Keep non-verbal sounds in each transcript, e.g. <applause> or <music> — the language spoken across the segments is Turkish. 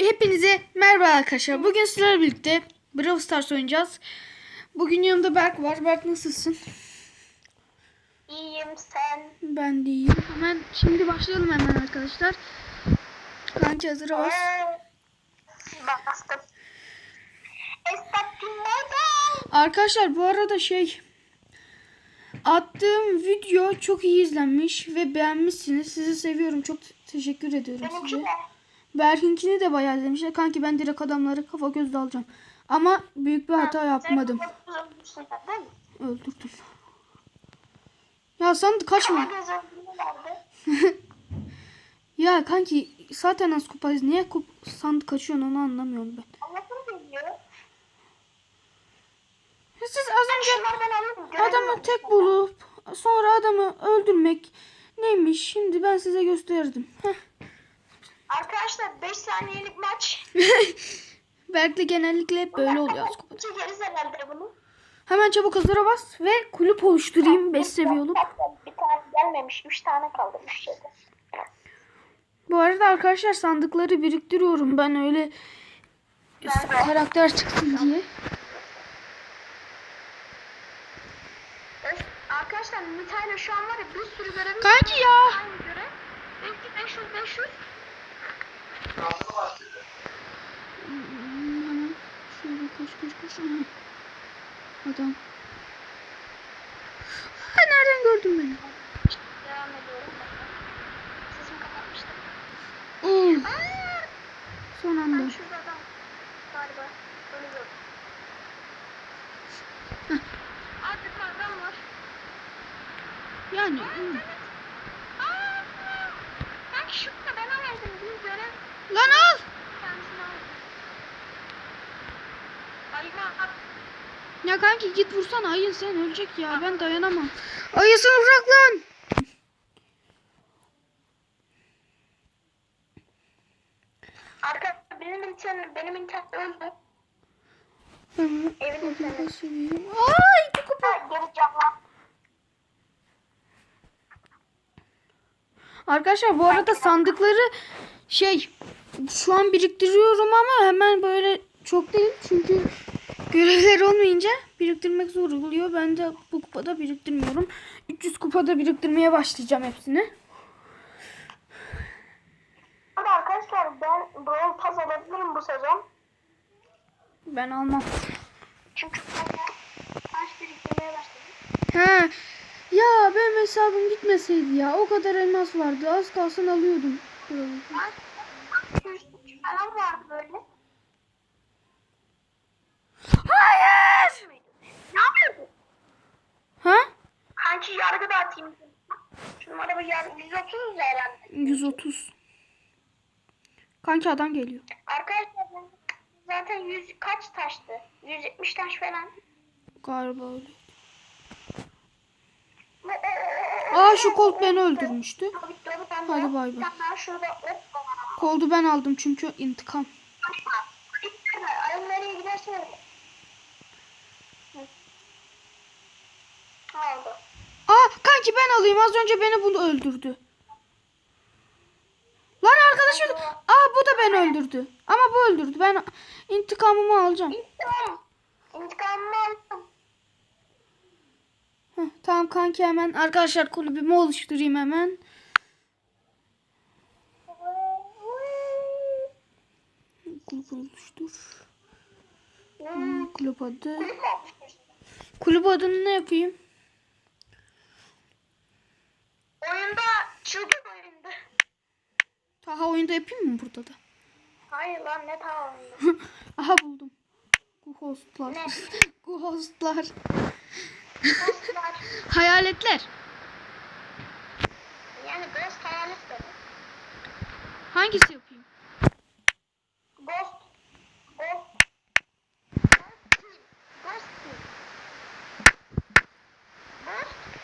Hepinize merhaba arkadaşlar. Bugün sizlerle birlikte Brawl Stars oynayacağız. Bugün yanımda Berk var. Berk nasılsın? İyiyim sen. Ben de iyiyim. Hemen şimdi başlayalım hemen arkadaşlar. Kanki hazır bas. Bastım. Estatimede. Arkadaşlar bu arada şey attığım video çok iyi izlenmiş ve beğenmişsiniz. Sizi seviyorum. Çok teşekkür ediyorum Benimki size. de. Berk'inkini de bayağı izlemişler. Kanki ben direkt adamları kafa gözle alacağım. Ama büyük bir hata yapmadım. Öldürdüm. Ya sen kaçma. <laughs> Ya kanki zaten az kupayız. Niye kup sandık kaçıyorsun onu anlamıyorum ben. Siz az önce adamı tek bulup sonra adamı öldürmek neymiş şimdi ben size gösterdim. Heh. Arkadaşlar 5 saniyelik maç. <laughs> Berk'le genellikle hep böyle oluyor. Çekeriz herhalde bunu. Hemen çabuk hazıra bas ve kulüp oluşturayım 5 seviye olup. Bir tane gelmemiş. 3 tane kaldı 3 şeyde. Bu arada arkadaşlar sandıkları biriktiriyorum ben öyle karakter çıksın diye. Arkadaşlar Nita'yla şu an var ya bir sürü görevi Kanki ya. Aynı görev. Belki 500 500. Hmm, Hemen şöyle koş koş koş. Aha. Adam. Ha, nereden gördün beni? Devam ediyorum. Sesimi kapatmıştım. Oo, Aa! son Ben anda. şurada adam galiba. Ölüyor. Artık adam var. Yani Aa, hmm. evet. Aa! Belki şurada ben Lan al. Ya kanki git vursana ayın sen ölecek ya ben dayanamam. Ayısını bırak lan. Arka benim internet benim internet öldü. Evin internet. Ay iki kupa. Arkadaşlar bu arada sandıkları şey şu an biriktiriyorum ama hemen böyle çok değil çünkü görevler olmayınca biriktirmek zor oluyor. Ben de bu kupada biriktirmiyorum. 300 kupada biriktirmeye başlayacağım hepsini. Hadi arkadaşlar ben Brawl Pass alabilirim bu sezon. Ben almam. Çünkü ben taş biriktirmeye başladım. Ha. Ya benim hesabım gitmeseydi ya. O kadar elmas vardı. Az kalsın alıyordum. 100 falan vardı böyle. Hayır. Ne yapıyordun? Ha? Kanki yargı da atayım. Şu araba yargı 130 da herhalde. 130. Kanki adam geliyor. Arkadaşlar zaten 100 kaç taştı? 170 taş falan. Galiba öyle. Aa şu Colt beni öldürmüştü. Hadi bay bay. Şurada hop. Colt'u ben aldım çünkü intikam. Nereye öyle. Ne oldu? Aa kanki ben alayım. Az önce beni bunu öldürdü. Lan arkadaşım. Aa bu da beni öldürdü. Ama bu öldürdü. Ben intikamımı alacağım. İntikam. İntikamımı aldım. Heh, tamam kanki hemen arkadaşlar kulübümü oluşturayım hemen. Kulüp oluştur. Hmm, kulüp adı. Kulüp adını ne yapayım? Oyunda çılgın oyunda. Taha oyunda yapayım mı burada da? Hayır lan ne tamam oyunda. <laughs> Aha buldum. Ghostlar. Ne? <laughs> Ghostlar. Ghostlar. <laughs> Hayaletler. Yani ghost hayalet dedi. Hangisi yapayım? Ghost. Ghost. Ghost.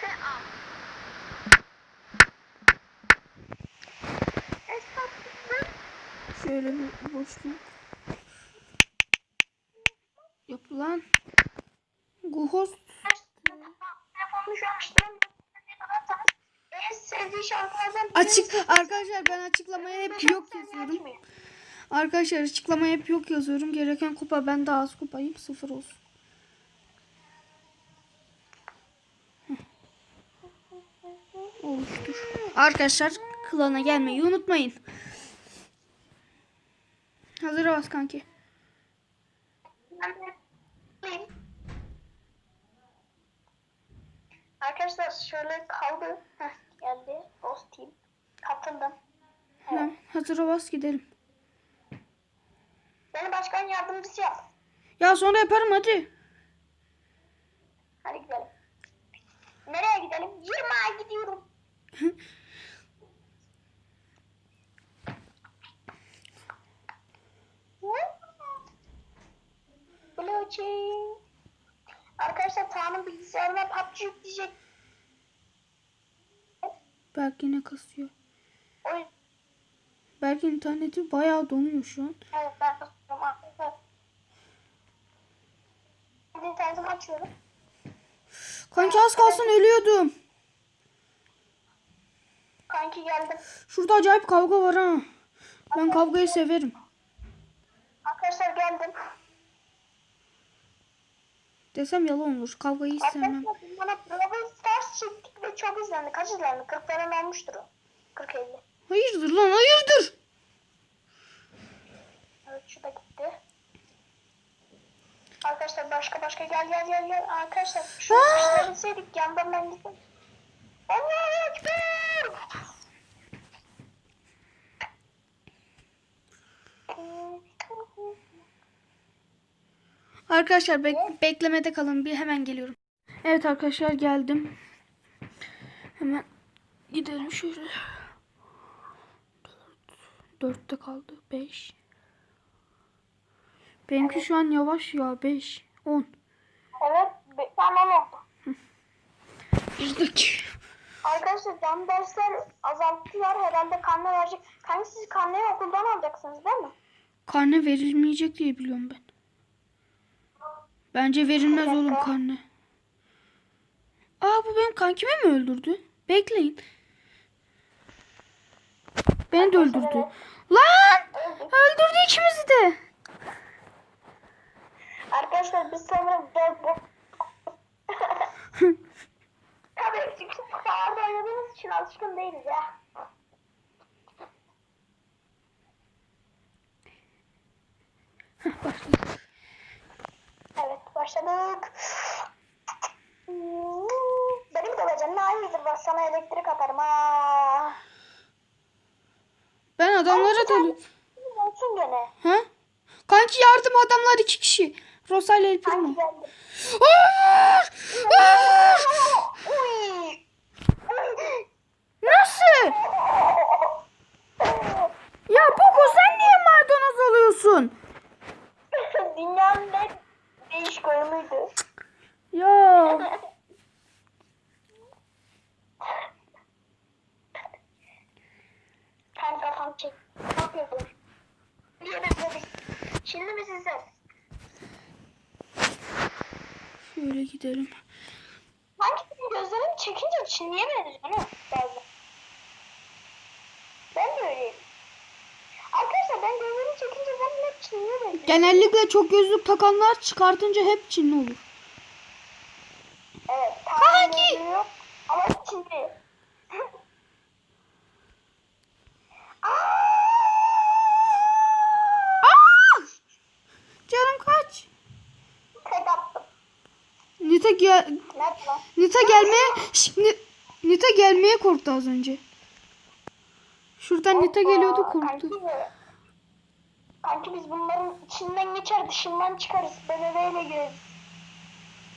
F.A. Esnaflık. Şöyle bir boşluk. Yapılan. Biri- Açık arkadaşlar ben açıklamaya hep yok yazıyorum. Arkadaşlar açıklama hep yok yazıyorum. Gereken kupa ben daha az kupayım. Sıfır olsun. Oluştur. Arkadaşlar klana gelmeyi unutmayın. Hazır bas kanki. Arkadaşlar şöyle kaldı. Heh, geldi. Ghost Team. Katıldım. Tamam, hazır bas gidelim. Beni başkan yardımcısı yap. Ya sonra yaparım hadi. Hadi gidelim. Nereye gidelim? 20'a gidiyorum. <laughs> Blockchain. Arkadaşlar Tanrı bilgisayarına PUBG yükleyecek. Belki yine kasıyor. O yüzden Belki interneti bayağı donuyor şu an. evet, ben internetimi açıyorum. Kanki az kalsın ölüyordum. Kanki geldim. Şurada acayip kavga var ha. Ben kavgayı severim. Arkadaşlar geldim. Desem yalan olur. Kavgayı hiç sevmem. Arkadaşlar bana Brawl Stars çektik ve çok izlendi. Kaç izlendi? 40 falan olmuştur o. 40-50. Hayırdır lan hayırdır. Evet şu da gitti. Arkadaşlar başka başka gel gel gel gel. Arkadaşlar şu Aa! işlerseydik yandan ben gittim. Allah ekber! Arkadaşlar bek- beklemede kalın. Bir hemen geliyorum. Evet arkadaşlar geldim. Hemen gidelim şöyle. Dört. Dörtte kaldı. Beş. Benimki şu an yavaş ya. Beş. On. Evet be- tamam oldu. Girdik. Arkadaşlar can dersler azalttılar. Herhalde karne verecek. Kanka siz karneyi okuldan alacaksınız değil mi? Karne verilmeyecek diye biliyorum ben. Bence verilmez oğlum karne. Aa bu benim kankimi mi öldürdü? Bekleyin. Beni de öldürdü. Lan! Öldürdü ikimizi de. Arkadaşlar biz sanırım. <laughs> Tabii çünkü sahada oynadığımız için alışkın değiliz ya. Heh. Evet başladık. Benim de hocam ne hayırdır bak sana elektrik atarım ha. Ben adamlara dalıyorum. Olsun gene. Ha? Kanki yardım adamlar iki kişi. Rosa ile El Primo. Uy. Uy. Nasıl? Ya Poco sen niye maydanoz alıyorsun? Dünyanın en değişik oyunuydu. Ya. <laughs> Kanka kafam çek. Ne? Şimdi mi sizden? Şöyle gidelim. Benim gözlerim çekince çinleyemedi canım bazen. Ben de öyleyim. Arkadaşlar ben gözlerimi çekince ben hep çinliyemedim. Genellikle çok gözlük takanlar çıkartınca hep Çinli olur. Evet. Kanki! Ama çinli. <laughs> Canım kaç. Nita gel? Nita gelmeye Ni- Nita gelmeye korktu az önce. Şuradan Nita geliyordu korktu. Kanki, biz bunların içinden geçer dışından çıkarız. BBV'yle gireriz.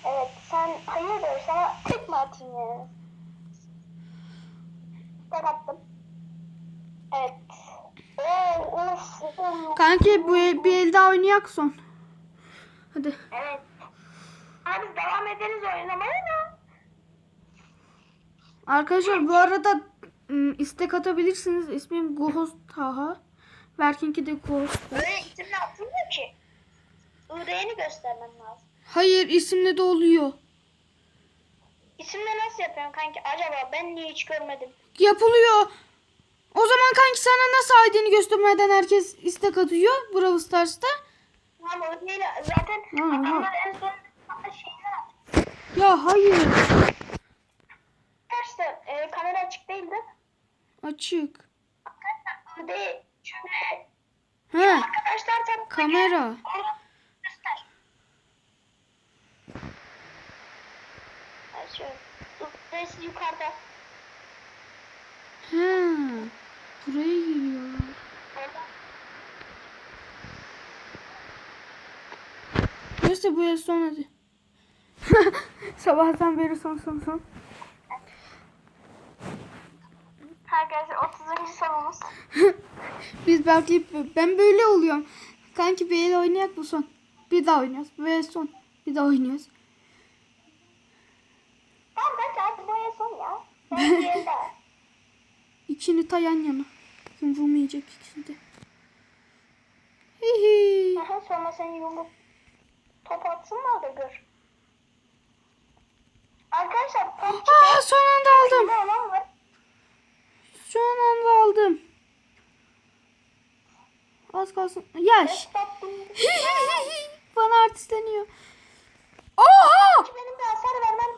Evet sen hayırdır sana tek mi atayım yani? Tek attım. Evet. Oo, of, of. Kanki bu el, bir el daha oynayak son. Hadi. Evet. Abi devam ederiz oynamaya da. Arkadaşlar bu arada istek atabilirsiniz. İsmim Ghost Taha. Berkinki de Ghost. Böyle isimle atılmıyor ki. ID'ni göstermem lazım. Hayır isimle de oluyor. İsimle nasıl yapıyorsun kanki? Acaba ben niye hiç görmedim? Yapılıyor. O zaman kanki sana nasıl ID'ni göstermeden herkes istek atıyor Brawl Stars'ta? O değil. Zaten Aha. adamlar en son. Ya hayır. Arkadaşlar e, kamera açık değildi. Açık. Arkadaşlar He arkadaşlar tabii kamera. Göster. Şöyle. Burası yukarıda. He. Buraya. Orada. Neyse bu el son hadi. <laughs> Sabahtan beri son son son. Arkadaşlar 30. sonumuz. Biz belki ben böyle oluyorum. Kanki bir el oynayak bu son. Bir daha oynuyoruz. El son. Bir daha oynuyoruz. Tamam belki artık bu son ya. Ben. <laughs> İkini ta yan yana. Kim vurmayacak ikisi de. Hihi. Aha, sonra seni yumruk top atsınlar da gör. Arkadaşlar PUBG'de Aa son anda aldım. ne olan var? Son anda aldım. Az kalsın. Yaş. <laughs> Bana artistleniyor. Oha! benim bir hasar vermem.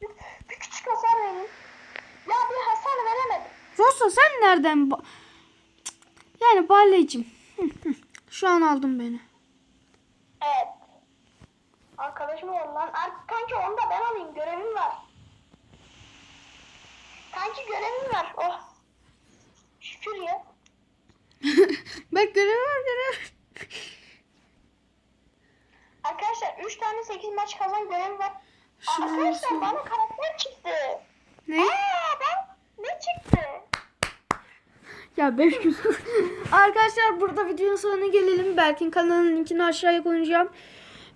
Bir, küçük hasar verin. Ya bir hasar veremedim. Rosa sen nereden? ba- Yani hı. Şu an aldın beni. Evet. Arkadaşım ol lan. Kanki onu da ben alayım. Görevim var. Kanki görevim var. Oh. Şükür ya. <laughs> Bak görev var görev. Arkadaşlar 3 tane 8 maç kazan görevi var. Şunu Arkadaşlar alsana. bana karakter çıktı. Ne? Aa ben ne çıktı? Ya 500. <laughs> Arkadaşlar burada videonun sonuna gelelim. Berk'in kanalının linkini aşağıya koyacağım.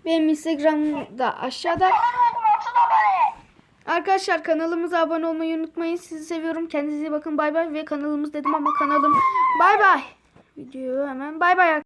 Benim Instagram da aşağıda. Kanalıma 30 abone. Arkadaşlar kanalımıza abone olmayı unutmayın. Sizi seviyorum. Kendinize iyi bakın. Bay bay. Ve kanalımız dedim ama kanalım. Bay bay. Videoyu hemen bay bay.